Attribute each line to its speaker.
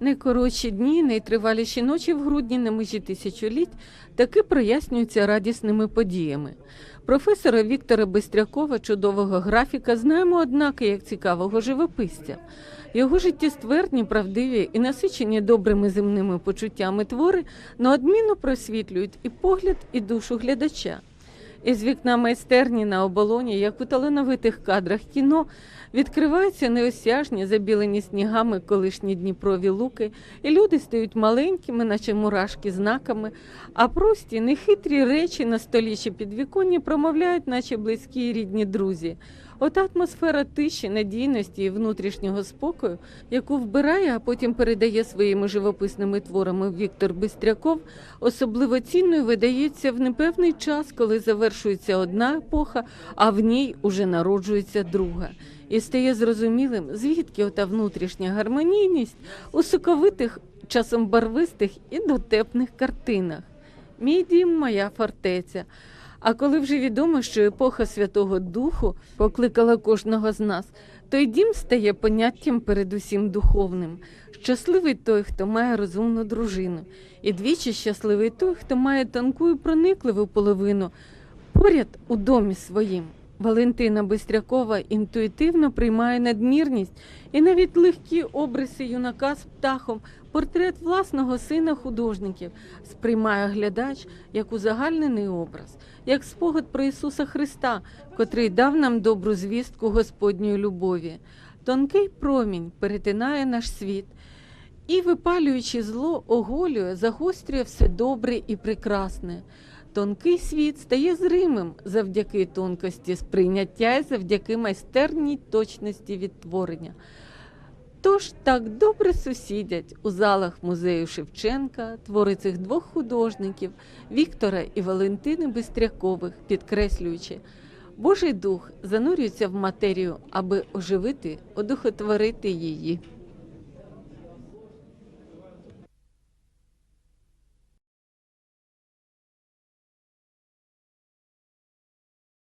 Speaker 1: Найкоротші дні, найтриваліші ночі в грудні на межі тисячоліть таки прояснюються радісними подіями. Професора Віктора Бистрякова, чудового графіка, знаємо, однаки, як цікавого живописця. Його життєстверні, правдиві і насичені добрими земними почуттями твори неодмінно просвітлюють і погляд, і душу глядача. Із вікна майстерні на оболоні, як у талановитих кадрах кіно, відкриваються неосяжні, забілені снігами колишні Дніпрові луки, і люди стають маленькими, наче мурашки знаками, а прості, нехитрі речі на столі чи підвіконні промовляють, наче близькі і рідні друзі. Ота атмосфера тиші, надійності і внутрішнього спокою, яку вбирає, а потім передає своїми живописними творами Віктор Бистряков, особливо цінною видається в непевний час, коли завершується одна епоха, а в ній уже народжується друга. І стає зрозумілим, звідки ота внутрішня гармонійність у соковитих, часом барвистих і дотепних картинах. Мій дім, моя фортеця. А коли вже відомо, що епоха Святого Духу покликала кожного з нас, той дім стає поняттям передусім духовним. Щасливий той, хто має розумну дружину, і двічі щасливий той, хто має тонку і проникливу половину поряд у домі своїм. Валентина Бистрякова інтуїтивно приймає надмірність і навіть легкі обриси юнака з птахом, портрет власного сина художників сприймає глядач як узагальнений образ, як спогад про Ісуса Христа, котрий дав нам добру звістку Господньої любові. Тонкий промінь перетинає наш світ і, випалюючи зло, оголює, загострює все добре і прекрасне. Тонкий світ стає зримим завдяки тонкості сприйняття і завдяки майстерній точності відтворення. Тож так добре сусідять у залах музею Шевченка твори цих двох художників Віктора і Валентини Бистрякових, підкреслюючи, Божий дух занурюється в матерію, аби оживити, одухотворити її.